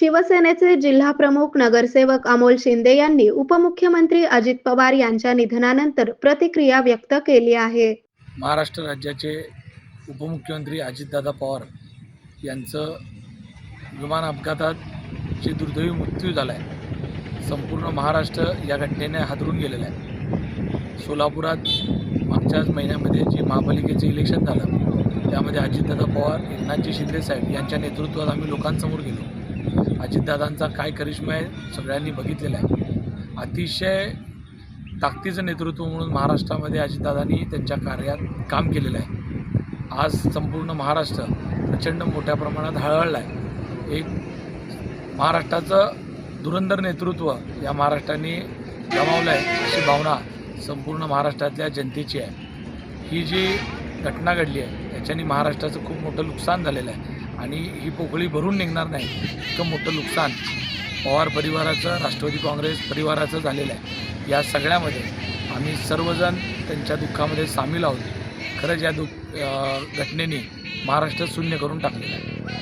शिवसेनेचे जिल्हा प्रमुख नगरसेवक अमोल शिंदे यांनी उपमुख्यमंत्री अजित पवार यांच्या निधनानंतर प्रतिक्रिया व्यक्त केली आहे. महाराष्ट्र राज्याचे उपमुख्यमंत्री अजितदादा पवार यांचं विमान अपघातात जे दुर्दैवी मृत्यू झाला आहे संपूर्ण महाराष्ट्र या घटनेने हादरून गेलेलं आहे. सोलापुरात मागच्याच महिन्यामध्ये जे महापालिकेचे इलेक्शन झालं त्यामध्ये अजितदादा पवार एकनाथजी शिंदे साहेब यांच्या नेतृत्वात आम्ही लोकांसमोर गेलो. अजितदादांचा काय करिश्मा आहे सगळ्यांनी बघितलेला आहे. अतिशय ताकदीचं नेतृत्व म्हणून महाराष्ट्रामध्ये अजितदादांनी त्यांच्या कार्यात काम केलेलं आहे. आज संपूर्ण महाराष्ट्र प्रचंड मोठ्या प्रमाणात हळहळला आहे. एक महाराष्ट्राचं धुरंधर नेतृत्व या महाराष्ट्राने गमावलं आहे अशी भावना संपूर्ण महाराष्ट्रातल्या जनतेची आहे. ही जी घटना घडली आहे याच्याने महाराष्ट्राचं खूप मोठं नुकसान झालेलं आहे. आणि ही पोकळी भरून निघणार नाही. इतकं मोठं नुकसान पवार परिवाराचं राष्ट्रवादी काँग्रेस परिवाराचं झालेलं आहे. या सगळ्यामध्ये आम्ही सर्वजण त्यांच्या दुःखामध्ये सामील आहोत. खरंच या दुःख घटनेने महाराष्ट्र शून्य करून टाकलेलं आहे.